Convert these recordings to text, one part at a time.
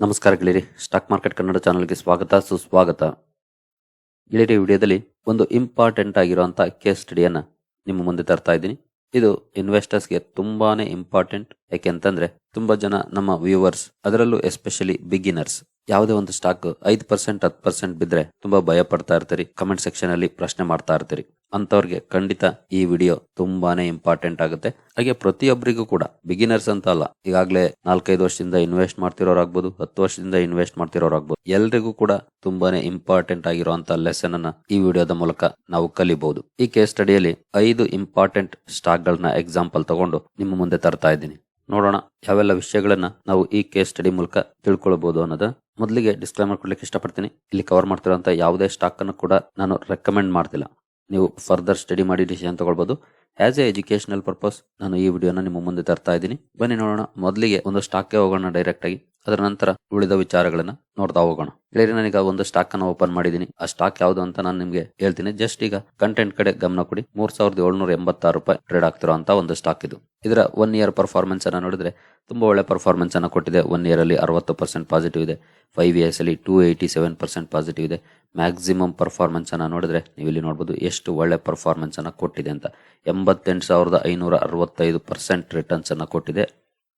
ನಮಸ್ಕಾರ ಗೆಳೆಯರಿ, stock market Kannada ಚಾನಲ್ಗೆ ಸ್ವಾಗತ, ಸುಸ್ವಾಗತ. ಗೆಳೆಯರಿ ವಿಡಿಯೋದಲ್ಲಿ ಒಂದು ಇಂಪಾರ್ಟೆಂಟ್ ಆಗಿರುವಂಥ ಕೇಸ್ ಸ್ಟಡಿಯನ್ನು ನಿಮ್ಮ ಮುಂದೆ ತರ್ತಾ ಇದ್ದೀನಿ. ಇದು ಇನ್ವೆಸ್ಟರ್ಸ್ಗೆ ತುಂಬಾನೇ ಇಂಪಾರ್ಟೆಂಟ್ ಯಾಕೆಂತಂದ್ರೆ ತುಂಬಾ ಜನ ನಮ್ಮ ವ್ಯೂವರ್ಸ್ ಅದರಲ್ಲೂ ಎಸ್ಪೆಷಲಿ ಬಿಗಿನರ್ಸ್ ಯಾವುದೇ ಒಂದು ಸ್ಟಾಕ್ ಐದು ಪರ್ಸೆಂಟ್ ಹತ್ತು ಪರ್ಸೆಂಟ್ ಬಿದ್ರೆ ತುಂಬಾ ಭಯ ಪಡ್ತಾ ಇರ್ತೀರಿ. ಕಮೆಂಟ್ ಸೆಕ್ಷನ್ ಅಲ್ಲಿ ಪ್ರಶ್ನೆ ಮಾಡ್ತಾ ಇರ್ತೀರಿ. ಅಂತವ್ರಿಗೆ ಖಂಡಿತ ಈ ವಿಡಿಯೋ ತುಂಬಾನೇ ಇಂಪಾರ್ಟೆಂಟ್ ಆಗುತ್ತೆ. ಹಾಗೆ ಪ್ರತಿಯೊಬ್ಬರಿಗೂ ಕೂಡ ಬಿಗಿನರ್ಸ್ ಅಂತ ಅಲ್ಲ, ಈಗಾಗಲೇ ನಾಲ್ಕೈದು ವರ್ಷದಿಂದ ಇನ್ವೆಸ್ಟ್ ಮಾಡ್ತಿರೋರಾಗ್ಬೋದು, ಹತ್ತು ವರ್ಷದಿಂದ ಇನ್ವೆಸ್ಟ್ ಮಾಡ್ತಿರೋರಾಗ್ಬೋದು, ಎಲ್ರಿಗೂ ಕೂಡ ತುಂಬಾನೇ ಇಂಪಾರ್ಟೆಂಟ್ ಆಗಿರುವಂತಹ ಲೆಸನ್ ಅನ್ನ ಈ ವಿಡಿಯೋದ ಮೂಲಕ ನಾವು ಕಲಿಬಹುದು. ಈ ಕೇಸ್ ಸ್ಟಡಿಯಲ್ಲಿ ಐದು ಇಂಪಾರ್ಟೆಂಟ್ ಸ್ಟಾಕ್ ಗಳನ್ನ ಎಕ್ಸಾಂಪಲ್ ತಗೊಂಡು ನಿಮ್ಮ ಮುಂದೆ ತರ್ತಾ ಇದ್ದೀನಿ. ನೋಡೋಣ ಯಾವೆಲ್ಲ ವಿಷಯಗಳನ್ನ ನಾವು ಈ ಕೇಸ್ ಸ್ಟಡಿ ಮೂಲಕ ತಿಳ್ಕೊಳ್ಬಹುದು ಅನ್ನೋದು. ಮೊದಲಿಗೆ ಡಿಸ್ಕ್ಲೈಮರ್ ಕೊಡ್ಲಿಕ್ಕೆ ಇಷ್ಟಪಡ್ತೀನಿ. ಇಲ್ಲಿ ಕವರ್ ಮಾಡ್ತಿರೋಂಥ ಯಾವುದೇ ಸ್ಟಾಕ್ ಅನ್ನು ಕೂಡ ನಾನು ರೆಕಮೆಂಡ್ ಮಾಡ್ತಿಲ್ಲ. ನೀವು ಫರ್ದರ್ ಸ್ಟಡಿ ಮಾಡಿ ಡಿಸಿಷನ್ ತಗೊಳ್ಬಹುದು ಆಸ್ ಎ ಎಜುಕೇಶನಲ್ ಪರ್ಪಸ್ ನಾನು ಈ ವಿಡಿಯೋನ ನಿಮ್ಮ ಮುಂದೆ ತರ್ತಾ ಇದ್ದೀನಿ. ಬನ್ನಿ ನೋಡೋಣ. ಮೊದಲಿಗೆ ಒಂದು ಸ್ಟಾಕ್ಗೆ ಹೋಗೋಣ ಡೈರೆಕ್ಟ್ ಆಗಿ. ಅದರ ನಂತರ ಉಳಿದ ವಿಚಾರಗಳನ್ನ ನೋಡ್ತಾ ಹೋಗೋಣ. ಹೇಳಿ ನಾನೀಗ ಒಂದು ಸ್ಟಾಕ್ ಅನ್ನು ಓಪನ್ ಮಾಡಿದೀನಿ ಆ ಸ್ಟಾಕ್ ಯಾವುದು ಅಂತ ನಾನು ನಿಮಗೆ ಹೇಳ್ತೀನಿ. ಜಸ್ಟ್ ಈಗ ಕಂಟೆಂಟ್ ಕಡೆ ಗಮನ ಕೊಡಿ. ಮೂರ್ ಸಾವಿರದ ಏಳ್ನೂರ ಎಂಬತ್ತಾರು ರೂಪಾಯಿ ಟ್ರೇಡ್ ಆಗ್ತಿರುವಂತ ಒಂದು ಸ್ಟಾಕ್ ಇದು. ಇದರ ಒನ್ ಇಯರ್ ಪರ್ಫಾರ್ಮೆನ್ಸ್ ಅನ್ನು ನೋಡಿದ್ರೆ ತುಂಬಾ ಒಳ್ಳೆ ಪರ್ಫಾರ್ಮೆನ್ಸ್ ಅನ್ನು ಕೊಟ್ಟಿದೆ. ಒನ್ ಇಯರ್ ಅಲ್ಲಿ ಅರವತ್ತು ಪರ್ಸೆಂಟ್ ಪಾಸಿಟಿವ್ ಇದೆ. ಫೈವ್ ಇಯರ್ಸ್ ಅಲ್ಲಿ two eighty seven percent positive ಇದೆ. ಮ್ಯಾಕ್ಸಿಮಮ್ ಪರ್ಫಾರ್ಮೆನ್ಸ್ ಅನ್ನು ನೋಡಿದ್ರೆ ನೀವು ಇಲ್ಲಿ ನೋಡಬಹುದು ಎಷ್ಟು ಒಳ್ಳೆ ಪರ್ಫಾರ್ಮೆನ್ಸ್ ಅನ್ನು ಕೊಟ್ಟಿದೆ ಅಂತ. ಎಂಬತ್ತೆಂಟು ಸಾವಿರದ ಐನೂರ ಅರವತ್ತೈದು ಪರ್ಸೆಂಟ್ ರಿಟರ್ನ್ಸ್ ಅನ್ನು ಕೊಟ್ಟಿದೆ.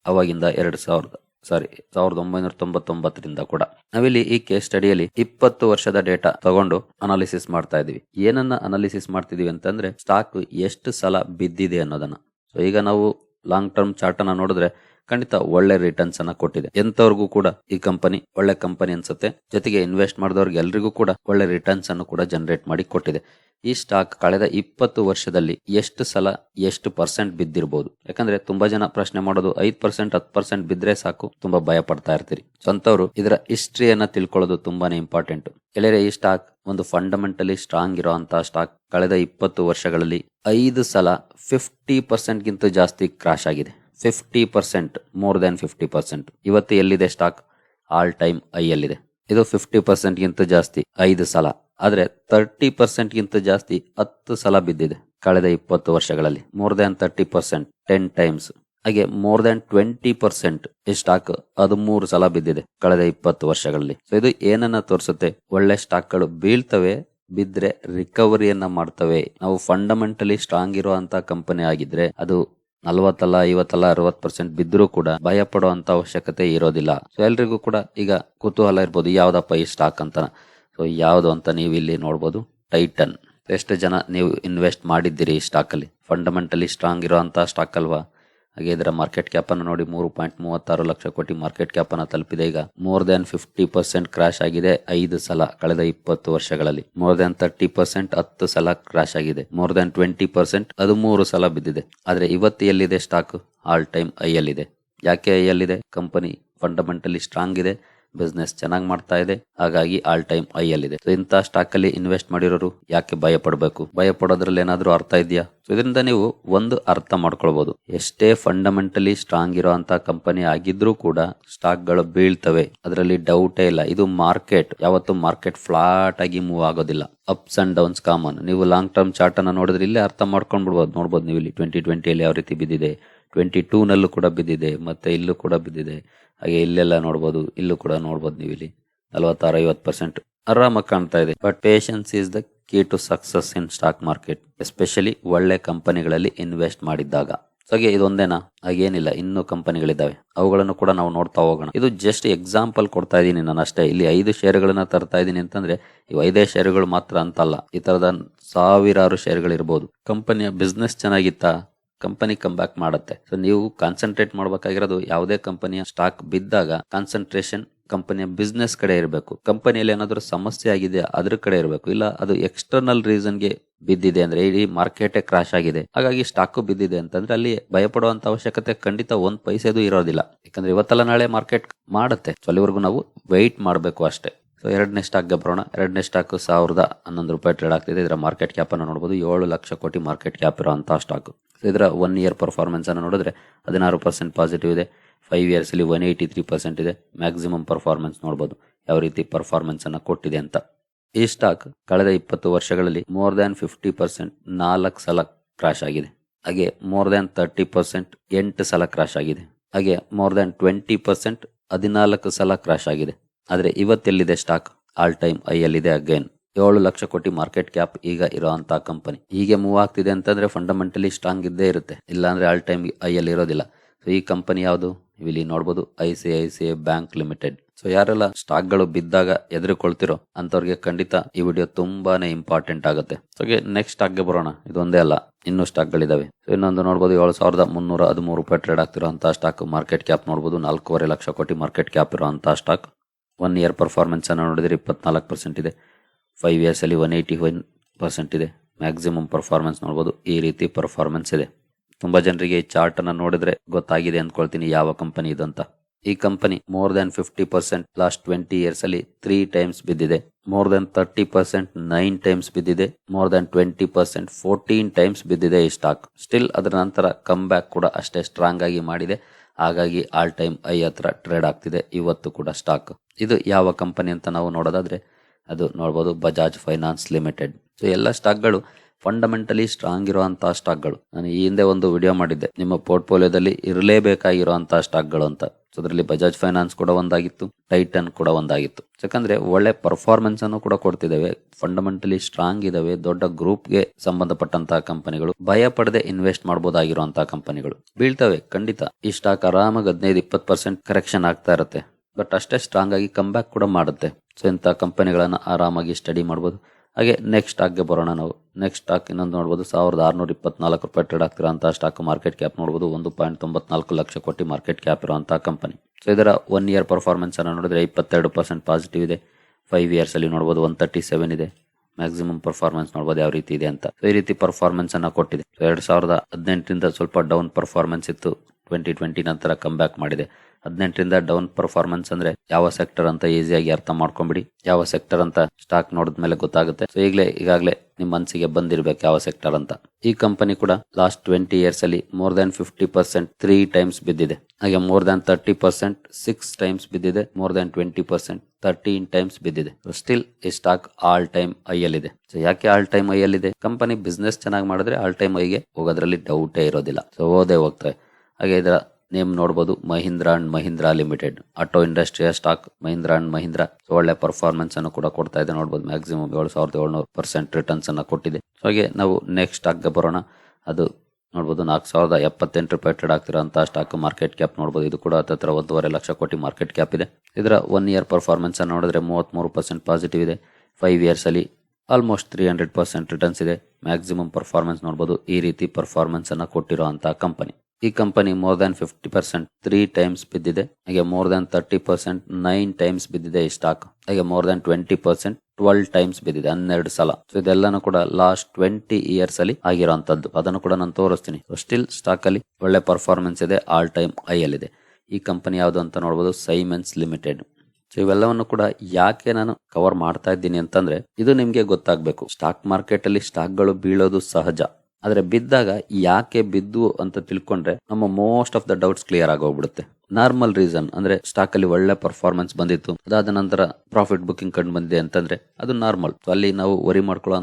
ಅವಾಗಿಂದ ಎರಡು ಸಾವಿರದ ಸಾರಿ ಸಾವಿರದ ಒಂಬೈನೂರ ತೊಂಬತ್ತೊಂಬತ್ತರಿಂದ ಕೂಡ. ನಾವಿಲ್ಲಿ ಈ ಕೇಸ್ ಸ್ಟಡಿಯಲ್ಲಿ ಇಪ್ಪತ್ತು ವರ್ಷದ ಡೇಟಾ ತಗೊಂಡು ಅನಾಲಿಸಿಸ್ ಮಾಡ್ತಾ ಇದೀವಿ. ಏನನ್ನ ಅನಾಲಿಸಿಸ್ ಮಾಡ್ತಿದೀವಿ ಅಂತಂದ್ರೆ ಸ್ಟಾಕ್ ಎಷ್ಟು ಸಲ ಬಿದ್ದಿದೆ ಅನ್ನೋದನ್ನ. ಸೊ ಈಗ ನಾವು ಲಾಂಗ್ ಟರ್ಮ್ ಚಾರ್ಟ್ ಅನ್ನ ನೋಡಿದ್ರೆ ಖಂಡಿತ ಒಳ್ಳೆ ರಿಟರ್ನ್ಸ್ ಅನ್ನ ಕೊಟ್ಟಿದೆ. ಎಂತವ್ರಿಗೂ ಕೂಡ ಈ ಕಂಪನಿ ಒಳ್ಳೆ ಕಂಪನಿ ಅನ್ಸುತ್ತೆ. ಜೊತೆಗೆ ಇನ್ವೆಸ್ಟ್ ಮಾಡಿದವ್ರಿಗೆ ಎಲ್ರಿಗೂ ಕೂಡ ಒಳ್ಳೆ ರಿಟರ್ನ್ಸ್ ಅನ್ನು ಕೂಡ ಜನರೇಟ್ ಮಾಡಿ ಕೊಟ್ಟಿದೆ. ಈ ಸ್ಟಾಕ್ ಕಳೆದ ಇಪ್ಪತ್ತು ವರ್ಷದಲ್ಲಿ ಎಷ್ಟು ಸಲ ಎಷ್ಟು ಪರ್ಸೆಂಟ್ ಬಿದ್ದಿರಬಹುದು ಯಾಕಂದ್ರೆ ತುಂಬಾ ಜನ ಪ್ರಶ್ನೆ ಮಾಡೋದು ಐದ್ ಪರ್ಸೆಂಟ್ ಹತ್ತು ಪರ್ಸೆಂಟ್ ಬಿದ್ರೆ ಸಾಕು. ತುಂಬಾ ಭಯ ಪಡ್ತಾ ಇರ್ತೀರಿ. ಸ್ವಂತವರು ಇದರ ಹಿಸ್ಟ್ರಿಯನ್ನ ತಿಳ್ಕೊಳ್ಳೋದು ತುಂಬಾನೇ ಇಂಪಾರ್ಟೆಂಟ್ ಕೆಳಗೆ ಈ ಸ್ಟಾಕ್ ಒಂದು ಫಂಡಮೆಂಟಲಿ ಸ್ಟ್ರಾಂಗ್ ಇರುವಂತಹ ಸ್ಟಾಕ್ ಕಳೆದ ಇಪ್ಪತ್ತು ವರ್ಷಗಳಲ್ಲಿ ಐದು ಸಲ ಫಿಫ್ಟಿ ಪರ್ಸೆಂಟ್ ಗಿಂತ ಜಾಸ್ತಿ ಕ್ರಾಶ್ ಆಗಿದೆ. Fifty percent more than fifty percent ಇವತ್ತು ಎಲ್ಲಿದೆ ಸ್ಟಾಕ್ ಆಲ್ ಟೈಮ್ ಐ ಇದು ಫಿಫ್ಟಿ ಪರ್ಸೆಂಟ್ ಗಿಂತ ಜಾಸ್ತಿ, ಐದು ಸಲ. ಆದರೆ ತರ್ಟಿ ಪರ್ಸೆಂಟ್ಗಿಂತ ಜಾಸ್ತಿ, ಹತ್ತು ಸಲ ಬಿದ್ದಿದೆ ಕಳೆದ ಇಪ್ಪತ್ತು ವರ್ಷಗಳಲ್ಲಿ. More than thirty percent ten times ಹಾಗೆ ಮೋರ್ ದ್ಯಾನ್ ಟ್ವೆಂಟಿ ಪರ್ಸೆಂಟ್ ಈ ಸ್ಟಾಕ್ ಹದಿಮೂರು ಸಲ ಬಿದ್ದಿದೆ ಕಳೆದ ಇಪ್ಪತ್ತು ವರ್ಷಗಳಲ್ಲಿ. ಸೊ ಇದು ಏನನ್ನ ತೋರಿಸುತ್ತೆ? ಒಳ್ಳೆ ಸ್ಟಾಕ್ಗಳು ಬೀಳ್ತವೆ, ಬಿದ್ರೆ ರಿಕವರಿಯನ್ನ ಮಾಡ್ತವೆ. ನಾವು ಫಂಡಮೆಂಟಲಿ ಸ್ಟ್ರಾಂಗ್ ಇರುವಂತ ಕಂಪನಿ ಆಗಿದ್ರೆ ಅದು ನಲ್ವತ್ತಲ್ಲ, ಐವತ್ತಲ್ಲ ಅರವತ್ ಪರ್ಸೆಂಟ್ ಬಿದ್ದರೂ ಕೂಡ ಭಯ ಪಡುವಂತ ಅವಶ್ಯಕತೆ ಇರೋದಿಲ್ಲ. ಸೊ ಎಲ್ರಿಗೂ ಕೂಡ ಈಗ ಕುತೂಹಲ ಇರ್ಬೋದು, ಯಾವ್ದಪ್ಪ ಈ ಸ್ಟಾಕ್ ಅಂತ. ಸೊ ಯಾವ್ದು ಅಂತ ನೀವು ಇಲ್ಲಿ ನೋಡ್ಬೋದು ಟೈಟನ್ ಎಷ್ಟು ಜನ ನೀವು ಇನ್ವೆಸ್ಟ್ ಮಾಡಿದ್ದೀರಿ ಈ ಸ್ಟಾಕ್ ಅಲ್ಲಿ? ಫಂಡಮೆಂಟಲಿ ಸ್ಟ್ರಾಂಗ್ ಇರುವಂತಹ ಸ್ಟಾಕ್ ಅಲ್ವಾ? ಹಾಗೆ ಇದರ ಮಾರ್ಕೆಟ್ ಕ್ಯಾಪ್ ಅನ್ನು ನೋಡಿ ಮೂರು ಪಾಯಿಂಟ್ ಮೂವತ್ತಾರು ಲಕ್ಷ ಕೋಟಿ ಮಾರ್ಕೆಟ್ ಕ್ಯಾಪ್ ಅನ್ನು ತಲುಪಿದೆ. ಈಗ more than fifty percent crash ಆಗಿದೆ ಐದು ಸಲ ಕಳೆದ ಇಪ್ಪತ್ತು ವರ್ಷಗಳಲ್ಲಿ. ಮೋರ್ ದನ್ ತರ್ಟಿ ಪರ್ಸೆಂಟ್ ಹತ್ತು ಸಲ ಕ್ರಾಶ್ ಆಗಿದೆ. ಮೋರ್ ದನ್ ಟ್ವೆಂಟಿ ಪರ್ಸೆಂಟ್ ಅದು ಮೂರು ಸಲ ಬಿದ್ದಿದೆ. ಆದರೆ ಇವತ್ತು ಎಲ್ಲಿದೆ ಸ್ಟಾಕ್ ಆಲ್ ಟೈಮ್ ಐ ಇದೆ ಯಾಕೆ ಐ ಅಲ್ಲಿದೆ? ಕಂಪನಿ ಫಂಡಮೆಂಟಲಿ ಸ್ಟ್ರಾಂಗ್ ಇದೆ. ಬಿಸ್ನೆಸ್ ಚೆನ್ನಾಗಿ ಮಾಡ್ತಾ ಇದೆ. ಹಾಗಾಗಿ ಆಲ್ ಟೈಮ್ ಐ ಅಲ್ಲಿದೆ. ಇಂಥ ಸ್ಟಾಕ್ ಅಲ್ಲಿ ಇನ್ವೆಸ್ಟ್ ಮಾಡಿರೋರು ಯಾಕೆ ಭಯ ಪಡಬೇಕು? ಭಯ ಪಡೋದ್ರಲ್ಲಿ ಏನಾದ್ರೂ ಅರ್ಥ ಇದೆಯಾ? ಇದರಿಂದ ನೀವು ಒಂದು ಅರ್ಥ ಮಾಡ್ಕೊಳ್ಬಹುದು ಎಷ್ಟೇ ಫಂಡಮೆಂಟಲಿ ಸ್ಟ್ರಾಂಗ್ ಇರುವಂತಹ ಕಂಪನಿ ಆಗಿದ್ರೂ ಕೂಡ ಸ್ಟಾಕ್ಗಳು ಬೀಳ್ತವೆ. ಅದರಲ್ಲಿ ಡೌಟೇ ಇಲ್ಲ. ಇದು ಮಾರ್ಕೆಟ್ ಯಾವತ್ತು ಮಾರ್ಕೆಟ್ ಫ್ಲಾಟ್ ಆಗಿ ಮೂವ್ ಆಗೋದಿಲ್ಲ. ಅಪ್ಸ್ ಅಂಡ್ ಡೌನ್ಸ್ ಕಾಮನ್ ನೀವು ಲಾಂಗ್ ಟರ್ಮ್ ಚಾರ್ಟ್ ಅನ್ನ ನೋಡಿದ್ರೆ ಇಲ್ಲೇ ಅರ್ಥ ಮಾಡ್ಕೊಂಡ್ಬಿಡ್ಬೋದು. ನೋಡ್ಬೋದು ನೀವು ಇಲ್ಲಿ ಟ್ವೆಂಟಿ ಟ್ವೆಂಟಿಯಲ್ಲಿ ಯಾವ ರೀತಿ ಬಿದ್ದಿದೆ. ಟ್ವೆಂಟಿ ಟೂ ನಲ್ಲೂ ಕೂಡ ಬಿದ್ದಿದೆ, ಮತ್ತೆ ಇಲ್ಲೂ ಕೂಡ ಬಿದ್ದಿದೆ. ಹಾಗೆ ಇಲ್ಲೆಲ್ಲ ನೋಡ್ಬೋದು, ಇಲ್ಲೂ ಕೂಡ ನೋಡ್ಬೋದು ನೀವು ಇಲ್ಲಿ ನಲವತ್ತಾರು ಐವತ್ತು ಪರ್ಸೆಂಟ್ ಆರಾಮಾಗಿ ಕಾಣ್ತಾ ಇದೆ. But patience is the key to success in stock market especially ಒಳ್ಳೆ ಕಂಪನಿಗಳಲ್ಲಿ ಇನ್ವೆಸ್ಟ್ ಮಾಡಿದ್ದಾಗ. ಹಾಗೆ ಇದೊಂದೇನಾ? ಹಾಗೇನಿಲ್ಲ ಇನ್ನೂ ಕಂಪನಿಗಳಿದ್ದಾವೆ. ಅವುಗಳನ್ನು ಕೂಡ ನಾವು ನೋಡ್ತಾ ಹೋಗೋಣ. ಇದು ಜಸ್ಟ್ ಎಕ್ಸಾಂಪಲ್ ಕೊಡ್ತಾ ಇದ್ದೀನಿ ನಾನು ಅಷ್ಟೇ. ಇಲ್ಲಿ ಐದು ಶೇರ್ಗಳನ್ನ ತರ್ತಾ ಇದ್ದೀನಿ ಅಂತಂದ್ರೆ ಇವು ಐದೇ ಶೇರುಗಳು ಮಾತ್ರ ಅಂತಲ್ಲ. ಈ ತರದ ಸಾವಿರಾರು ಶೇರ್ಗಳಿರ್ಬೋದು ಕಂಪನಿಯ ಬಿಸ್ನೆಸ್ ಚೆನ್ನಾಗಿತ್ತಾ? ಕಂಪನಿ ಕಮ್ ಬ್ಯಾಕ್ ಮಾಡುತ್ತೆ. ಸೊ ನೀವು ಕಾನ್ಸಂಟ್ರೇಟ್ ಮಾಡಬೇಕಾಗಿರೋದು ಯಾವುದೇ ಕಂಪನಿಯ ಸ್ಟಾಕ್ ಬಿದ್ದಾಗ ಕಾನ್ಸಂಟ್ರೇಷನ್ ಕಂಪನಿಯ ಬಿಸ್ನೆಸ್ ಕಡೆ ಇರಬೇಕು. ಕಂಪನಿಯಲ್ಲಿ ಏನಾದರೂ ಸಮಸ್ಯೆ ಆಗಿದೆ ಅದ್ರ ಕಡೆ ಇರಬೇಕು. ಇಲ್ಲ, ಅದು ಎಕ್ಸ್ಟರ್ನಲ್ ರೀಸನ್ಗೆ ಬಿದ್ದಿದೆ ಅಂದ್ರೆ ಇಡೀ ಮಾರ್ಕೆಟೇ ಕ್ರಾಶ್ ಆಗಿದೆ. ಹಾಗಾಗಿ ಸ್ಟಾಕ್ ಬಿದ್ದಿದೆ ಅಂತಂದ್ರೆ ಅಲ್ಲಿ ಭಯಪಡುವಂತ ಅವಶ್ಯಕತೆ ಖಂಡಿತ ಒಂದ್ ಪೈಸೆದು ಇರೋದಿಲ್ಲ. ಯಾಕಂದ್ರೆ ಇವತ್ತಲ್ಲ ನಾಳೆ ಮಾರ್ಕೆಟ್ ಮಾಡುತ್ತೆ. ಅಲ್ಲಿವರೆಗೂ ನಾವು ವೆಯ್ಟ್ ಮಾಡಬೇಕು ಅಷ್ಟೇ. ಸೊ ಎರಡನೇ ಸ್ಟಾಕ್ಗೆ ಬರೋಣ ಎರಡನೇ ಸ್ಟಾಕ್ ಸಾವಿರದ ಹನ್ನೊಂದು ರೂಪಾಯಿ ಟ್ರೇಡ್ ಆಗ್ತಿದೆ. ಇದರ ಮಾರ್ಕೆಟ್ ಕ್ಯಾಪ್ ಅನ್ನು ನೋಡಬಹುದು ಏಳು ಲಕ್ಷ ಕೋಟಿ ಮಾರ್ಕೆಟ್ ಕ್ಯಾಪ್ ಇರುವಂತಹ ಸ್ಟಾಕ್ ಇದರ ಒನ್ ಇಯರ್ ಪರ್ಫಾರ್ಮೆನ್ಸ್ ಅನ್ನು ನೋಡಿದ್ರೆ ಹದಿನಾರು ಪರ್ಸೆಂಟ್ ಪಾಸಿಟಿವ್ ಇದೆ. ಫೈವ್ ಇಯರ್ಸ್ ಅಲ್ಲಿ ಒನ್ ಏಯ್ಟಿ ತ್ರೀ ಪರ್ಸೆಂಟ್ ಇದೆ. ಮ್ಯಾಕ್ಸಿಮಮ್ ಪರ್ಫಾರ್ಮೆನ್ಸ್ ನೋಡಬಹುದು ಯಾವ ರೀತಿ ಪರ್ಫಾರ್ಮೆನ್ಸ್ ಅನ್ನ ಕೊಟ್ಟಿದೆ ಅಂತ. ಈ ಸ್ಟಾಕ್ ಕಳೆದ ಇಪ್ಪತ್ತು ವರ್ಷಗಳಲ್ಲಿ ಮೋರ್ ದ್ಯಾನ್ ಫಿಫ್ಟಿ ಪರ್ಸೆಂಟ್ ನಾಲ್ಕು ಸಲ ಕ್ರಾಶ್ ಆಗಿದೆ. ಹಾಗೆ ಮೋರ್ ದ್ಯಾನ್ ತರ್ಟಿ ಪರ್ಸೆಂಟ್ ಎಂಟು ಸಲ ಕ್ರಾಶ್ ಆಗಿದೆ. ಹಾಗೆ ಮೋರ್ ದ್ಯಾನ್ ಟ್ವೆಂಟಿ ಪರ್ಸೆಂಟ್ ಹದಿನಾಲ್ಕು ಸಲ ಕ್ರಾಶ್ ಆಗಿದೆ. ಆದರೆ ಇವತ್ತೆಲ್ಲಿದೆ ಸ್ಟಾಕ್ ಆಲ್ ಟೈಮ್ ಐ ಅಲ್ಲಿದೆ ಅಗೈನ್ ಏಳು ಲಕ್ಷ ಕೋಟಿ ಮಾರ್ಕೆಟ್ ಕ್ಯಾಪ್ ಈಗ ಇರುವಂತಹ ಕಂಪನಿ. ಹೀಗೆ ಮೂವ್ ಆಗ್ತಿದೆ ಅಂತಂದ್ರೆ ಫಂಡಮೆಂಟಲಿ ಸ್ಟ್ರಾಂಗ್ ಇದ್ದೇ ಇರುತ್ತೆ. ಇಲ್ಲಾಂದ್ರೆ ಆಲ್ ಟೈಮ್ ಐ ಅಲ್ಲಿ ಇರೋದಿಲ್ಲ. ಸೊ ಈ ಕಂಪನಿ ಯಾವುದು? ಇಲ್ಲಿ ನೋಡಬಹುದು I C I C I bank limited. So ಯಾರೆಲ್ಲ ಸ್ಟಾಕ್ಗಳು ಬಿದ್ದಾಗ ಎದುರುಕೊಳ್ತಿರೋ ಅಂತವ್ರಿಗೆ ಖಂಡಿತ ಈ ವಿಡಿಯೋ ತುಂಬಾನೇ ಇಂಪಾರ್ಟೆಂಟ್ ಆಗುತ್ತೆ. ಸೊ ನೆಕ್ಸ್ಟ್ ಸ್ಟಾಕ್ಗೆ ಬರೋಣ. ಇದೊಂದೇ ಅಲ್ಲ, ಇನ್ನೂ ಸ್ಟಾಕ್ ಗಳಿದಾವೆ ಸೊ ಇನ್ನೊಂದು ನೋಡಬಹುದು ಏಳು ಸಾವಿರದ ಮುನ್ನೂರ ಹದಿಮೂರು ರೂಪಾಯಿ ಟ್ರೇಡ್ ಆಗ್ತಿರೋಂತಹ ಸ್ಟಾಕ್ ಮಾರ್ಕೆಟ್ ಕ್ಯಾಪ್ ನೋಡಬಹುದು ನಾಲ್ಕೂವರೆ ಲಕ್ಷ ಕೋಟಿ ಮಾರ್ಕೆಟ್ ಕ್ಯಾಪ್ ಇರುವಂತಹ ಸ್ಟಾಕ್ ಒನ್ ಇಯರ್ ಪರ್ಫಾರ್ಮೆನ್ಸ್ ಅನ್ನು ನೋಡಿದ್ರೆ ಇಪ್ಪತ್ನಾಲ್ಕು ಪರ್ಸೆಂಟ್ ಇದೆ. ಫೈವ್ ಇಯರ್ಸ್ ಅಲ್ಲಿ ಒನ್ ಏಯ್ಟಿ ಒನ್ ಪರ್ಸೆಂಟ್ ಇದೆ. ಮ್ಯಾಕ್ಸಿಮಮ್ ಪರ್ಫಾರ್ಮೆನ್ಸ್ ನೋಡಬಹುದು ಈ ರೀತಿ ಪರ್ಫಾರ್ಮೆನ್ಸ್ ಇದೆ. ತುಂಬಾ ಜನರಿಗೆ ಈ ಚಾರ್ಟ್ ಅನ್ನ ನೋಡಿದ್ರೆ ಗೊತ್ತಾಗಿದೆ ಅಂದ್ಕೊಳ್ತೀನಿ ಯಾವ ಕಂಪನಿ ಇದು ಅಂತ. ಈ company more than fifty percent last twenty years ಅಲ್ಲಿ ತ್ರೀ ಟೈಮ್ಸ್ ಬಿದ್ದಿದೆ. More than thirty percent nine times ಬಿದ್ದಿದೆ. More than twenty percent fourteen times ಬಿದ್ದಿದೆ ಈ ಸ್ಟಾಕ್ ಸ್ಟಿಲ್ ಅದರ ನಂತರ ಕಮ್ ಬ್ಯಾಕ್ ಕೂಡ ಅಷ್ಟೇ ಸ್ಟ್ರಾಂಗ್ ಆಗಿ ಮಾಡಿದೆ. ಹಾಗಾಗಿ ಆಲ್ ಟೈಮ್ ಐ ಹತ್ರ ಟ್ರೇಡ್ ಆಗ್ತಿದೆ. ಇವತ್ತು ಕೂಡ ಸ್ಟಾಕ್ ಇದು ಯಾವ ಕಂಪನಿ ಅಂತ ನಾವು ನೋಡೋದಾದ್ರೆ ಅದು ನೋಡಬಹುದು ಬಜಾಜ್ ಫೈನಾನ್ಸ್ ಲಿಮಿಟೆಡ್ ಸೊ ಎಲ್ಲ ಸ್ಟಾಕ್ಗಳು ಫಂಡಮೆಂಟಲಿ ಸ್ಟ್ರಾಂಗ್ ಇರುವಂತಹ ಸ್ಟಾಕ್ಗಳು. ನಾನು ಈ ಹಿಂದೆ ಒಂದು ವಿಡಿಯೋ ಮಾಡಿದ್ದೆ. ನಿಮ್ಮ ಪೋರ್ಟ್ಫೋಲಿಯೋದಲ್ಲಿ ಇರಲೇಬೇಕಾಗಿರುವಂತಹ ಸ್ಟಾಕ್ಗಳು ಅಂತ. ಸೊ ಅದರಲ್ಲಿ ಬಜಾಜ್ ಫೈನಾನ್ಸ್ ಕೂಡ ಒಂದಾಗಿತ್ತು ಟೈಟನ್ ಕೂಡ ಒಂದಾಗಿತ್ತು. ಯಾಕಂದ್ರೆ ಒಳ್ಳೆ ಪರ್ಫಾರ್ಮೆನ್ಸ್ ಅನ್ನು ಕೂಡ ಕೊಡ್ತಿದ್ದಾವೆ ಫಂಡಮೆಂಟಲಿ ಸ್ಟ್ರಾಂಗ್ ಇದಾವೆ ದೊಡ್ಡ ಗ್ರೂಪ್ಗೆ ಸಂಬಂಧಪಟ್ಟಂತಹ ಕಂಪನಿಗಳು. ಭಯ ಪಡದೆ ಇನ್ವೆಸ್ಟ್ ಮಾಡಬಹುದಾಗಿರುವಂತಹ ಕಂಪನಿಗಳು. ಬೀಳ್ತವೆ, ಖಂಡಿತ. ಈ ಸ್ಟಾಕ್ ಆರಾಮಾಗಿ ಹದಿನೈದು, ಇಪ್ಪತ್ತು ಪರ್ಸೆಂಟ್ ಕರೆಕ್ಷನ್ ಆಗ್ತಾ ಇರುತ್ತೆ. ಬಟ್ ಅಷ್ಟೇ ಸ್ಟ್ರಾಂಗ್ ಆಗಿ ಕಮ್ ಬ್ಯಾಕ್ ಕೂಡ ಮಾಡುತ್ತೆ. ಸೊ ಇಂಥ ಕಂಪನಿಗಳನ್ನು ಆರಾಮಾಗಿ ಸ್ಟಡಿ ಮಾಡ್ಬೋದು. ಹಾಗೆ ನೆಕ್ಸ್ಟ್ ಸ್ಟಾಕ್ಗೆ ಬರೋಣ ನಾವು. ನೆಕ್ಸ್ಟ್ ಸ್ಟಾಕ್ ಇನ್ನೊಂದು ನೋಡ್ಬೋದು. ಸಾವಿರದ ಆರುನೂರ ಇಪ್ಪತ್ನಾಲ್ಕು ರೂಪಾಯಿ ಟ್ರೇಡ್ ಆಗ್ತಿರೋಂಥ ಸ್ಟಾಕ್ ಮಾರ್ಕೆಟ್ ಕ್ಯಾಪ್ ನೋಡ್ಬೋದು. ಒಂದು ಪಾಯಿಂಟ್ ತೊಂಬತ್ನಾಲ್ಕು ಲಕ್ಷ ಕೋಟಿ ಮಾರ್ಕೆಟ್ ಕ್ಯಾಪ್ ಇರುವಂಥ ಕಂಪನಿ ಸೊ ಇದರ ಒನ್ ಇಯರ್ ಪರ್ಫಾರ್ಮೆನ್ಸ್ ಅನ್ನು ನೋಡಿದ್ರೆ ಇಪ್ಪತ್ತೆರಡು ಪರ್ಸೆಂಟ್ ಪಾಸಿಟಿವ್ ಇದೆ. ಫೈವ್ ಇಯರ್ಸಲ್ಲಿ ನೋಡ್ಬೋದು ಒನ್ ತರ್ಟಿ ಸೆವೆನ್ ಇದೆ. ಮ್ಯಾಕ್ಸಿಮಮ್ ಪರ್ಫಾರ್ಮೆನ್ಸ್ ನೋಡ್ಬೋದು ಯಾವ ರೀತಿ ಇದೆ ಅಂತ. ಸೊ ಈ ರೀತಿ ಪರ್ಫಾರ್ಮೆನ್ಸ್ ಅನ್ನ ಕೊಟ್ಟಿದೆ. ಎರಡ್ ಸಾವಿರದ ಹದಿನೆಂಟರಿಂದ ಸ್ವಲ್ಪ ಡೌನ್ ಪರ್ಫಾರ್ಮೆನ್ಸ್ ಇತ್ತು. ಟ್ವೆಂಟಿ ಟ್ವೆಂಟಿ ನಂತರ ಕಮ್ ಬ್ಯಾಕ್ ಮಾಡಿದೆ. ಹದಿನೆಂಟರಿಂದ ಡೌನ್ ಪರ್ಫಾರ್ಮೆನ್ಸ್ ಅಂದ್ರೆ ಯಾವ ಸೆಕ್ಟರ್ ಅಂತ ಈಸಿಯಾಗಿ ಅರ್ಥ ಮಾಡ್ಕೊಂಬಿಡಿ. ಯಾವ ಸೆಕ್ಟರ್ ಅಂತ ಸ್ಟಾಕ್ ನೋಡಿದ್ಮೇಲೆ ಗೊತ್ತಾಗುತ್ತೆ. ಸೊ ಈಗಲೇ, ಈಗಾಗಲೇ ನಿಮ್ಮ ಮನಸ್ಸಿಗೆ ಬಂದಿರಬೇಕು ಯಾವ ಸೆಕ್ಟರ್ ಅಂತ. ಈ ಕಂಪನಿ ಕೂಡ ಲಾಸ್ಟ್ ಟ್ವೆಂಟಿ ಇಯರ್ಸ್ ಅಲ್ಲಿ more than fifty percent three times ಬಿದ್ದಿದೆ. ಹಾಗೆ more than thirty percent six times ಬಿದ್ದಿದೆ. More than twenty percent thirteen times ಬಿದ್ದಿದೆ. ಸ್ಟಿಲ್ ಈ ಸ್ಟಾಕ್ ಆಲ್ ಟೈಮ್ ಐ ಇದೆ ಸೊ ಯಾಕೆ ಆಲ್ ಟೈಮ್ ಐ ಇದೆ ಕಂಪನಿ ಬಿಸ್ನೆಸ್ ಚೆನ್ನಾಗಿ ಮಾಡಿದ್ರೆ ಆಲ್ ಟೈಮ್ ಐಗೆ ಹೋಗೋದ್ರಲ್ಲಿ ಡೌಟೇ ಇರೋದಿಲ್ಲ. ಸೊ ಓದೇ ಹೋಗ್ತವೆ. ಹಾಗೆ ಇದರ ನೇಮ್ ನೋಡಬಹುದು Mahindra and Mahindra limited. Auto ಇಂಡಸ್ಟ್ರಿಯ stock Mahindra and Mahindra. ಒಳ್ಳೆ ಪರ್ಫಾರ್ಮೆನ್ಸ್ ಅನ್ನು ಕೂಡ ಕೊಡ್ತಾ ಇದೆ. ನೋಡಬಹುದು ಮ್ಯಾಕ್ಸಿಮಮ್ ಏಳು ಸಾವಿರದ ಏಳ್ನೂರು ಪರ್ಸೆಂಟ್ ರಿಟರ್ನ್ಸ್ ಅನ್ನು ಕೊಟ್ಟಿದೆ. ಹಾಗೆ ನಾವು ನೆಕ್ಸ್ಟ್ ಸ್ಟಾಕ್ಗೆ ಬರೋಣ. ಅದು ನೋಡಬಹುದು ನಾಲ್ಕು ಸಾವಿರದ ಎಪ್ಪತ್ತೆಂಟು ರೂಪಾಯಿ ಟ್ರೇಡ್ ಆಗ್ತಿರೋಂತಹ ಸ್ಟಾಕ್ ಮಾರ್ಕೆಟ್ ಕ್ಯಾಪ್ ನೋಡಬಹುದು ಇದು ಕೂಡ ಹತ್ತಿರ ಒಂದೂವರೆ ಲಕ್ಷ ಕೋಟಿ ಮಾರ್ಕೆಟ್ ಕ್ಯಾಪ್ ಇದೆ. ಇದರ ಒನ್ ಇಯರ್ ಪರ್ಫಾರ್ಮೆನ್ಸ್ ಅನ್ನು ನೋಡಿದ್ರೆ ಮೂವತ್ತ್ಮೂರು ಪರ್ಸೆಂಟ್ ಪಾಸಿಟಿವ್ ಇದೆ. ಫೈವ್ ಇಯರ್ಸ್ ಅಲ್ಲಿ almost three hundred percent returns ಇದೆ. ಮ್ಯಾಕ್ಸಿಮಮ್ ಪರ್ಫಾರ್ಮೆನ್ಸ್ ನೋಡಬಹುದು ಈ ರೀತಿ ಪರ್ಫಾರ್ಮೆನ್ಸ್ ಅನ್ನು ಕೊಟ್ಟಿರೋ ಅಂಥ ಕಂಪನಿ ಈ company more than fifty percent three times ಬಿದ್ದಿದೆ. ಹಾಗೆ more than thirty percent nine times ಬಿದ್ದಿದೆ ಈ ಸ್ಟಾಕ್ ಹಾಗೆ more than twenty percent twelve times ಬಿದ್ದಿದೆ, ಹನ್ನೆರಡು ಸಲ. ಸೊ ಇದೆಲ್ಲಾನು ಕೂಡ ಲಾಸ್ಟ್ ಟ್ವೆಂಟಿ ಇಯರ್ಸ್ ಅಲ್ಲಿ ಆಗಿರುವಂತದ್ದು ಅದನ್ನು ಕೂಡ ನಾನು ತೋರಿಸ್ತೀನಿ. ಸ್ಟಿಲ್ ಸ್ಟಾಕ್ ಅಲ್ಲಿ ಒಳ್ಳೆ ಪರ್ಫಾರ್ಮೆನ್ಸ್ ಇದೆ ಆಲ್ ಟೈಮ್ ಐ ಅಲ್ಲಿ ಇದೆ. ಈ ಕಂಪನಿ ಯಾವುದು ಅಂತ ನೋಡಬಹುದು ಸೈಮೆನ್ಸ್ ಲಿಮಿಟೆಡ್ ಸೊ ಇವೆಲ್ಲವನ್ನು ಕೂಡ ಯಾಕೆ ನಾನು ಕವರ್ ಮಾಡ್ತಾ ಇದ್ದೀನಿ ಅಂತಂದ್ರೆ, ಇದು ನಿಮ್ಗೆ ಗೊತ್ತಾಗಬೇಕು. ಸ್ಟಾಕ್ ಮಾರ್ಕೆಟ್ ಅಲ್ಲಿ ಸ್ಟಾಕ್ಗಳು ಬೀಳೋದು ಸಹಜ. ಆದ್ರೆ ಬಿದ್ದಾಗ ಯಾಕೆ ಬಿದ್ದು ಅಂತ ತಿಳ್ಕೊಂಡ್ರೆ ನಮ್ಮ most of the doubts clear ಆಗೋಗ್ಬಿಡುತ್ತೆ. Normal reason ಅಂದ್ರೆ ಸ್ಟಾಕ್ ಅಲ್ಲಿ ಒಳ್ಳೆ ಪರ್ಫಾರ್ಮೆನ್ಸ್ ಬಂದಿತ್ತು. ಅದಾದ ನಂತರ ಪ್ರಾಫಿಟ್ ಬುಕಿಂಗ್ ಕಂಡು ಬಂದಿದೆ ಅಂತಂದ್ರೆ ಅದು ನಾರ್ಮಲ್ ಅಲ್ಲಿ ನಾವು ವರಿ ಮಾಡ್ಕೊಳ್ಳೋ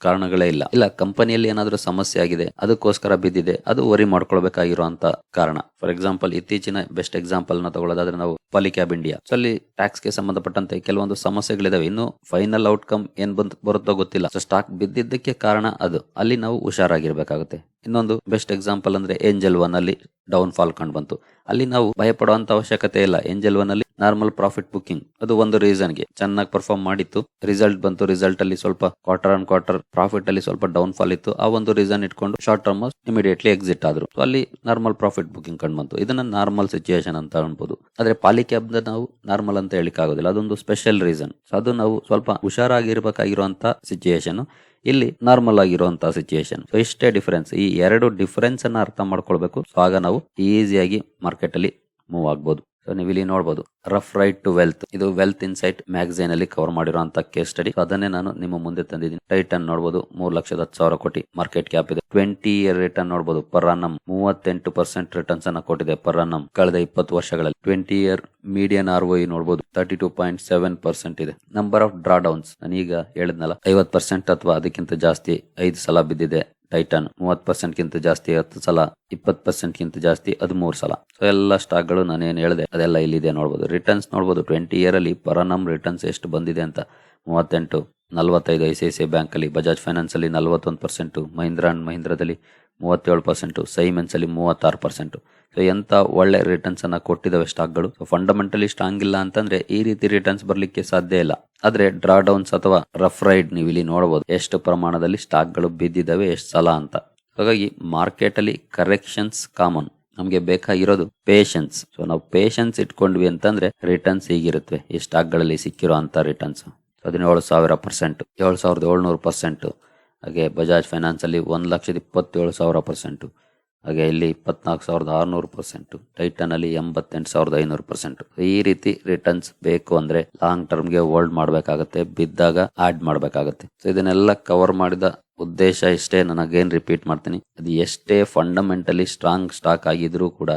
ಕಾರಣಗಳೇ ಇಲ್ಲ. ಇಲ್ಲ, ಕಂಪನಿಯಲ್ಲಿ ಏನಾದ್ರೂ ಸಮಸ್ಯೆ ಆಗಿದೆ, ಅದಕ್ಕೋಸ್ಕರ ಬಿದ್ದಿದೆ, ಅದು ವರಿ ಮಾಡ್ಕೊಳ್ಬೇಕಾಗಿರುವಂತ ಕಾರಣ. ಫಾರ್ ಎಕ್ಸಾಂಪಲ್ ಇತ್ತೀಚಿನ ಬೆಸ್ಟ್ ಎಕ್ಸಾಂಪಲ್ನ ತಗೊಳ್ಳೋದಾದ್ರೆ ನಾವು ಪಾಲಿಕ್ಯಾಬ್ ಇಂಡಿಯಾ ಸೊ ಅಲ್ಲಿ ಟ್ಯಾಕ್ಸ್ಗೆ ಸಂಬಂಧಪಟ್ಟಂತೆ ಕೆಲವೊಂದು ಸಮಸ್ಯೆಗಳಿದಾವೆ. ಇನ್ನು ಫೈನಲ್ ಔಟ್ಕಮ್ ಏನ್ ಬಂದ್ ಬರುತ್ತೋ ಗೊತ್ತಿಲ್ಲ. ಸೊ ಸ್ಟಾಕ್ ಬಿದ್ದಿದ್ದಕ್ಕೆ ಕಾರಣ ಅದು. ಅಲ್ಲಿ ನಾವು ಹುಷಾರಾಗಿರ್ಬೇಕಾಗುತ್ತೆ. ಇನ್ನೊಂದು ಬೆಸ್ಟ್ ಎಕ್ಸಾಂಪಲ್ ಅಂದ್ರೆ ಏಂಜಲ್ ಒನ್ ಅಲ್ಲಿ ಡೌನ್ ಫಾಲ್ ಕಂಡು ಬಂತು. ಅಲ್ಲಿ ನಾವು ಭಯಪಡುವಂತ ಅವಶ್ಯಕತೆ ಇಲ್ಲ. ಏಂಜಲ್ ಒನ್ ಅಲ್ಲಿ ನಾರ್ಮಲ್ ಪ್ರಾಫಿಟ್ ಬುಕಿಂಗ್ ಅದು ಒಂದು ರೀಸನ್ಗೆ. ಚೆನ್ನಾಗಿ ಪರ್ಫಾರ್ಮ್ ಮಾಡಿತ್ತು. ರಿಸಲ್ಟ್ ಬಂತು. ರಿಸಲ್ಟ್ ಅಲ್ಲಿ ಸ್ವಲ್ಪ ಕ್ವಾರ್ಟರ್ ಆನ್ ಕ್ವಾರ್ಟರ್ ಪ್ರಾಫಿಟ್ ಅಲ್ಲಿ ಸ್ವಲ್ಪ ಡೌನ್ ಫಾಲ್ ಇತ್ತು. ಆ ಒಂದು ರೀಸನ್ ಇಟ್ಕೊಂಡು ಶಾರ್ಟ್ ಟರ್ಮ್ ಇಮಿಡಿಯೇಟ್ಲಿ ಎಕ್ಸಿಟ್ ಆದ್ರು. ಅಲ್ಲಿ ನಾರ್ಮಲ್ ಪ್ರಾಫಿಟ್ ಬುಕಿಂಗ್ ಕಂಡು ಬಂತು. ಇದನ್ನ ನಾರ್ಮಲ್ ಸಿಚುಯೇಷನ್ ಅಂತ ಅನ್ಬೋದು. ಆದ್ರೆ ಪಾಲಿಕ್ಯಾಬ್ ನಾವು ನಾರ್ಮಲ್ ಅಂತ ಹೇಳಿಕ್ ಆಗೋದಿಲ್ಲ ಅದೊಂದು ಸ್ಪೆಷಲ್ ರೀಸನ್ ಸೊ ಅದು ನಾವು ಸ್ವಲ್ಪ ಹುಷಾರಾಗಿರ್ಬೇಕಾಗಿರುವಂತ ಸಿಚುಯೇಷನ್ ಇಲ್ಲಿ ನಾರ್ಮಲ್ ಆಗಿರುವಂತಹ ಸಿಚುಯೇಷನ್ ಸೊ ಇಷ್ಟೇ ಡಿಫರೆನ್ಸ್ ಈ ಎರಡು ಡಿಫರೆನ್ಸ್ ಅನ್ನ ಅರ್ಥ ಮಾಡ್ಕೊಳ್ಬೇಕು. ಸೊ ಆಗ ನಾವು ಈಸಿಯಾಗಿ ಮಾರ್ಕೆಟ್ ಅಲ್ಲಿ ಮೂವ್ ಆಗ್ಬೋದು. ಸೊ ನೀವು ಇಲ್ಲಿ ನೋಡಬಹುದು ರಫ್ ರೈಟ್ ಟು ವೆಲ್ತ್ ಇದು ವೆಲ್ತ್ ಇನ್ಸೈಟ್ ಮ್ಯಾಗಝೈನ್ ಅಲ್ಲಿ ಕವರ್ ಮಾಡಿರುವಂತಹ ಕೇಸ್ ಸ್ಟಡಿ ಅದನ್ನೇ ನಾನು ನಿಮ್ಮ ಮುಂದೆ ತಂದಿದ್ದೀನಿ. ಟೈಟನ್ ನೋಡಬಹುದು ಮೂರು ಲಕ್ಷದ ಹತ್ತು ಸಾವಿರ ಕೋಟಿ ಮಾರ್ಕೆಟ್ ಕ್ಯಾಪ್ ಇದೆ. ಟ್ವೆಂಟಿ ಇಯರ್ ರಿಟರ್ನ್ ನೋಡಬಹುದು ಪರ್ ಅನ್ನಮ್ ಮೂವತ್ತೆಂಟು ಪರ್ಸೆಂಟ್ ರಿಟರ್ನ್ಸ್ ಅನ್ನ ಕೊಟ್ಟಿದೆ ಪರ್ ಅನ್ನಮ್ ಕಳೆದ ಇಪ್ಪತ್ತು ವರ್ಷಗಳಲ್ಲಿ. Twenty year median R O ನೋಡಬಹುದು thirty two point seven percent ಇದೆ. ನಂಬರ್ ಆಫ್ ಡ್ರಾ ಡೌನ್ಸ್ ನಾನೀಗ ಹೇಳಿದ್ನಲ್ಲ ಐವತ್ ಪರ್ಸೆಂಟ್ ಅಥವಾ ಅದಕ್ಕಿಂತ ಜಾಸ್ತಿ ಐದು ಸಲ ಬಿದ್ದಿದೆ. ಟೈಟನ್ ಮೂವತ್ತು ಪರ್ಸೆಂಟ್ಗಿಂತ ಜಾಸ್ತಿ, ಹತ್ತು ಸಲ, ಇಪ್ಪತ್ತು ಪರ್ಸೆಂಟ್ಗಿಂತ ಜಾಸ್ತಿ, ಹದಿಮೂರು ಸಲ. ಸೊ ಎಲ್ಲ ಸ್ಟಾಕ್ಗಳು ನಾನು ಏನು ಹೇಳಿದೆ, ಅದೆಲ್ಲ ಇಲ್ಲಿದೆ ನೋಡ್ಬೋದು. ರಿಟರ್ನ್ಸ್ ನೋಡ್ಬೋದು ಟ್ವೆಂಟಿ ಇಯರಲ್ಲಿ ಪರನಮ್ ರಿಟರ್ನ್ಸ್ ಎಷ್ಟು ಬಂದಿದೆ ಅಂತ. ಮೂವತ್ತೆಂಟು, ನಲವತ್ತೈದು ಐ ಸಿ ಐ ಸಿ ಬ್ಯಾಂಕಲ್ಲಿ ಬಜಾಜ್ ಫೈನಾನ್ಸಲ್ಲಿ ನಲವತ್ತೊಂದು ಪರ್ಸೆಂಟು ಮಹೀಂದ್ರ ಆ್ಯಂಡ್ ಮಹೀಂದ್ರದಲ್ಲಿ ಮೂವತ್ತೇಳು ಪರ್ಸೆಂಟು ಸೈಮೆನ್ಸಲ್ಲಿ ಮೂವತ್ತಾರು ಪರ್ಸೆಂಟು ಸೊ ಎಂಥ ಒಳ್ಳೆ ರಿಟರ್ನ್ಸ್ ಅನ್ನ ಕೊಟ್ಟಿದ್ದಾವೆ ಸ್ಟಾಕ್ಗಳು ಸೊ ಫಂಡಮೆಂಟಲಿ ಸ್ಟ್ರಾಂಗ್ ಇಲ್ಲ ಅಂತಂದರೆ ಈ ರೀತಿ ರಿಟರ್ನ್ಸ್ ಬರಲಿಕ್ಕೆ ಸಾಧ್ಯ ಇಲ್ಲ. ಆದರೆ ಡ್ರಾ ಡೌನ್ಸ್ ಅಥವಾ ರಫ್ ರೈಡ್ ನೀವು ಇಲ್ಲಿ ನೋಡಬಹುದು ಎಷ್ಟು ಪ್ರಮಾಣದಲ್ಲಿ ಸ್ಟಾಕ್ಗಳು ಬಿದ್ದಿದ್ದಾವೆ ಎಷ್ಟು ಸಲ ಅಂತ. ಹಾಗಾಗಿ ಮಾರ್ಕೆಟ್ ಅಲ್ಲಿ ಕರೆಕ್ಷನ್ಸ್ ಕಾಮನ್ ನಮಗೆ ಬೇಕಾಗಿರೋದು ಪೇಷನ್ಸ್ ಸೊ ನಾವು ಪೇಷನ್ಸ್ ಇಟ್ಕೊಂಡ್ವಿ ಅಂತಂದ್ರೆ ರಿಟರ್ನ್ಸ್ ಹೀಗಿರುತ್ತವೆ ಈ ಸ್ಟಾಕ್ಗಳಲ್ಲಿ ಸಿಕ್ಕಿರೋ ಅಂತ ರಿಟರ್ನ್ಸ್ ಹದಿನೇಳು ಸಾವಿರ ಪರ್ಸೆಂಟ್ ಏಳು ಸಾವಿರದ ಏಳ್ನೂರು ಪರ್ಸೆಂಟ್ ಹಾಗೆ ಬಜಾಜ್ ಫೈನಾನ್ಸಲ್ಲಿ ಒಂದು ಲಕ್ಷದ ಇಪ್ಪತ್ತೇಳು ಸಾವಿರ ಪರ್ಸೆಂಟು ಹಾಗೆ ಇಲ್ಲಿ ಇಪ್ಪತ್ನಾಲ್ಕು ಸಾವಿರದ ಆರುನೂರು ಪರ್ಸೆಂಟು ಟೈಟನಲ್ಲಿ ಎಂಬತ್ತೆಂಟು ಸಾವಿರದ ಐನೂರು ಪರ್ಸೆಂಟು ಈ ರೀತಿ ರಿಟರ್ನ್ಸ್ ಬೇಕು ಅಂದರೆ ಲಾಂಗ್ ಟರ್ಮ್ಗೆ ಹೋಲ್ಡ್ ಮಾಡಬೇಕಾಗತ್ತೆ, ಬಿದ್ದಾಗ ಆ್ಯಡ್ ಮಾಡಬೇಕಾಗತ್ತೆ. ಸೊ ಇದನ್ನೆಲ್ಲ ಕವರ್ ಮಾಡಿದ ಉದ್ದೇಶ ಇಷ್ಟೇ, ನನಗೇನು ರಿಪೀಟ್ ಮಾಡ್ತೀನಿ. ಅದು ಎಷ್ಟೇ ಫಂಡಮೆಂಟಲಿ ಸ್ಟ್ರಾಂಗ್ ಸ್ಟಾಕ್ ಆಗಿದ್ರೂ ಕೂಡ,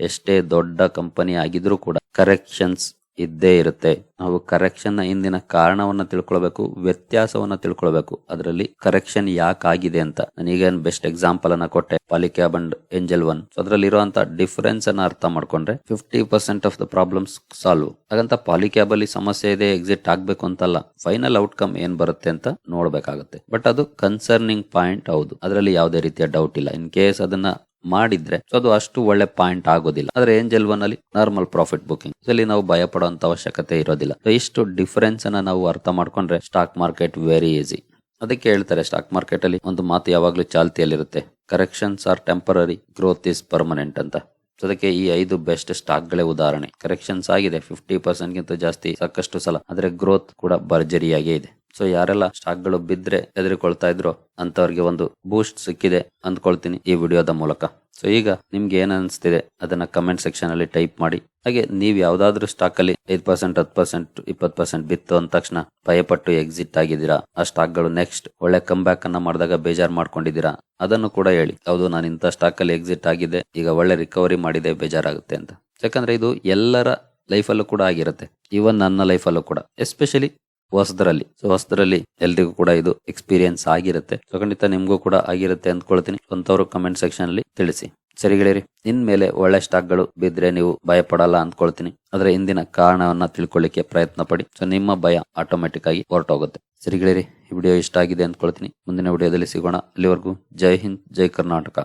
ಎಷ್ಟೇ ದೊಡ್ಡ ಕಂಪನಿ ಆಗಿದ್ರೂ ಕೂಡ ಕರೆಕ್ಷನ್ಸ್ ಇದ್ದೇ ಇರುತ್ತೆ. ನಾವು ಕರೆಕ್ಷನ್ನ ಹಿಂದಿನ ಕಾರಣವನ್ನ ತಿಳ್ಕೊಳ್ಬೇಕು, ವ್ಯತ್ಯಾಸವನ್ನ ತಿಳ್ಕೊಳ್ಬೇಕು. ಅದರಲ್ಲಿ ಕರೆಕ್ಷನ್ ಯಾಕಾಗಿದೆ ಅಂತ ನಾನೀಗ ಬೆಸ್ಟ್ ಎಕ್ಸಾಂಪಲ್ ಅನ್ನ ಕೊಟ್ಟೆ. Polycab and Angel One so ಅದರಲ್ಲಿ ಇರುವಂತ ಡಿಫರೆನ್ಸ್ ಅನ್ನ ಅರ್ಥ ಮಾಡ್ಕೊಂಡ್ರೆ fifty percent of the problems solve ಹಾಗಂತ ಪಾಲಿಕ್ಯಾಬ್ ಅಲ್ಲಿ ಸಮಸ್ಯೆ ಇದೆ ಎಕ್ಸಿಟ್ ಆಗ್ಬೇಕು ಅಂತಲ್ಲ ಫೈನಲ್ ಔಟ್ಕಮ್ ಏನ್ ಬರುತ್ತೆ ಅಂತ ನೋಡ್ಬೇಕಾಗುತ್ತೆ. ಬಟ್ ಅದು ಕನ್ಸರ್ನಿಂಗ್ ಪಾಯಿಂಟ್ ಹೌದು. ಅದರಲ್ಲಿ ಯಾವುದೇ ರೀತಿಯ ಡೌಟ್ ಇಲ್ಲ. ಇನ್ ಕೇಸ್ ಅದನ್ನ ಮಾಡಿದ್ರೆ ಸೊ ಅದು ಅಷ್ಟು ಒಳ್ಳೆ ಪಾಯಿಂಟ್ ಆಗೋದಿಲ್ಲ. ಆದ್ರೆ ಏಂಜಲ್ ಒನ್ ಅಲ್ಲಿ ನಾರ್ಮಲ್ ಪ್ರಾಫಿಟ್ ಬುಕಿಂಗ್ ಇಲ್ಲಿ ನಾವು ಭಯ ಪಡುವಂತ ಅವಶ್ಯಕತೆ ಇರೋದಿಲ್ಲ. ಇಷ್ಟು ಡಿಫರೆನ್ಸ್ ಅನ್ನ ನಾವು ಅರ್ಥ ಮಾಡ್ಕೊಂಡ್ರೆ ಸ್ಟಾಕ್ ಮಾರ್ಕೆಟ್ ವೆರಿ ಈಸಿ ಅದಕ್ಕೆ ಹೇಳ್ತಾರೆ ಸ್ಟಾಕ್ ಮಾರ್ಕೆಟ್ ಅಲ್ಲಿ ಒಂದು ಮಾತು ಯಾವಾಗ್ಲೂ ಚಾಲ್ತಿಯಲ್ಲಿರುತ್ತೆ. Corrections are temporary growth is permanent ಅಂತ. ಅದಕ್ಕೆ ಈ ಐದು ಬೆಸ್ಟ್ ಸ್ಟಾಕ್ ಗಳೇ ಉದಾಹರಣೆ. ಕರೆಕ್ಷನ್ಸ್ ಆಗಿದೆ ಫಿಫ್ಟಿ ಪರ್ಸೆಂಟ್ ಗಿಂತ ಜಾಸ್ತಿ ಸಾಕಷ್ಟು ಸಲ. ಆದ್ರೆ ಗ್ರೋತ್ ಕೂಡ ಭರ್ಜರಿಯಾಗೇ ಇದೆ. ಸೊ ಯಾರೆಲ್ಲ ಸ್ಟಾಕ್ಗಳು ಬಿದ್ರೆ ಹೆದರಿಕೊಳ್ತಾ ಇದ್ರು ಅಂತವ್ರಿಗೆ ಒಂದು ಬೂಸ್ಟ್ ಸಿಕ್ಕಿದೆ ಅಂದ್ಕೊಳ್ತೀನಿ ಈ ವಿಡಿಯೋದ ಮೂಲಕ. ಸೊ ಈಗ ನಿಮ್ಗೆ ಏನ್ ಅನಿಸ್ತಿದೆ ಅದನ್ನ ಕಮೆಂಟ್ ಸೆಕ್ಷನ್ ಅಲ್ಲಿ ಟೈಪ್ ಮಾಡಿ. ಹಾಗೆ ನೀವು ಯಾವ್ದಾದ್ರು ಸ್ಟಾಕ್ ಅಲ್ಲಿ ಐದ್ ಪರ್ಸೆಂಟ್, ಹತ್ತು ಪರ್ಸೆಂಟ್ ಇಪ್ಪತ್ ಪರ್ಸೆಂಟ್ ಬಿತ್ತು ಅಂದ ತಕ್ಷಣ ಭಯಪಟ್ಟು ಎಕ್ಸಿಟ್ ಆಗಿದ್ದೀರಾ? ಆ ಸ್ಟಾಕ್ಗಳು ನೆಕ್ಸ್ಟ್ ಒಳ್ಳೆ ಕಮ್ ಬ್ಯಾಕ್ ಅನ್ನ ಮಾಡಿದಾಗ ಬೇಜಾರ್ ಮಾಡ್ಕೊಂಡಿದ್ದೀರಾ? ಅದನ್ನು ಕೂಡ ಹೇಳಿ. ಹೌದು, ನಾನು ಇಂಥ ಸ್ಟಾಕ್ ಅಲ್ಲಿ ಎಕ್ಸಿಟ್ ಆಗಿದೆ ಈಗ ಒಳ್ಳೆ ರಿಕವರಿ ಮಾಡಿದೆ, ಬೇಜಾರಾಗುತ್ತೆ ಅಂತ. ಯಾಕಂದ್ರೆ ಇದು ಎಲ್ಲರ ಲೈಫಲ್ಲೂ ಕೂಡ ಆಗಿರುತ್ತೆ. ಈವನ್ ನನ್ನ ಲೈಫಲ್ಲೂ ಕೂಡ. ಎಸ್ಪೆಷಲಿ ಹೊಸದರಲ್ಲಿ. ಸೊ ಹೊಸದರಲ್ಲಿ ಎಲ್ರಿಗೂ ಕೂಡ ಇದು ಎಕ್ಸ್ಪೀರಿಯನ್ಸ್ ಆಗಿರುತ್ತೆ. ಸೊ ಖಂಡಿತ ನಿಮಗೂ ಕೂಡ ಆಗಿರುತ್ತೆ ಅಂದ್ಕೊಳ್ತೀನಿ. ಅಂತವ್ರು ಕಮೆಂಟ್ ಸೆಕ್ಷನ್ ಅಲ್ಲಿ ತಿಳಿಸಿ. ಸರಿ ಗೆಳೆಯರಿ ಇನ್ಮೇಲೆ ಒಳ್ಳೆ ಸ್ಟಾಕ್ಗಳು ಬಿದ್ರೆ ನೀವು ಭಯ ಪಡಲ್ಲ ಅಂದ್ಕೊಳ್ತೀನಿ. ಅದರ ಹಿಂದಿನ ಕಾರಣವನ್ನ ತಿಳ್ಕೊಳ್ಳಿಕ್ಕೆ ಪ್ರಯತ್ನ ಪಡಿ. ಸೊ ನಿಮ್ಮ ಭಯ ಆಟೋಮೆಟಿಕ್ ಆಗಿ ಹೊರಟೋಗುತ್ತೆ. ಸರಿ ಗೆಳೆಯರಿ, ಈ ವಿಡಿಯೋ ಇಷ್ಟ ಆಗಿದೆ ಅಂದ್ಕೊಳ್ತೀನಿ. ಮುಂದಿನ ವಿಡಿಯೋದಲ್ಲಿ ಸಿಗೋಣ. ಅಲ್ಲಿವರೆಗೂ ಜೈ ಹಿಂದ್, ಜೈ ಕರ್ನಾಟಕ.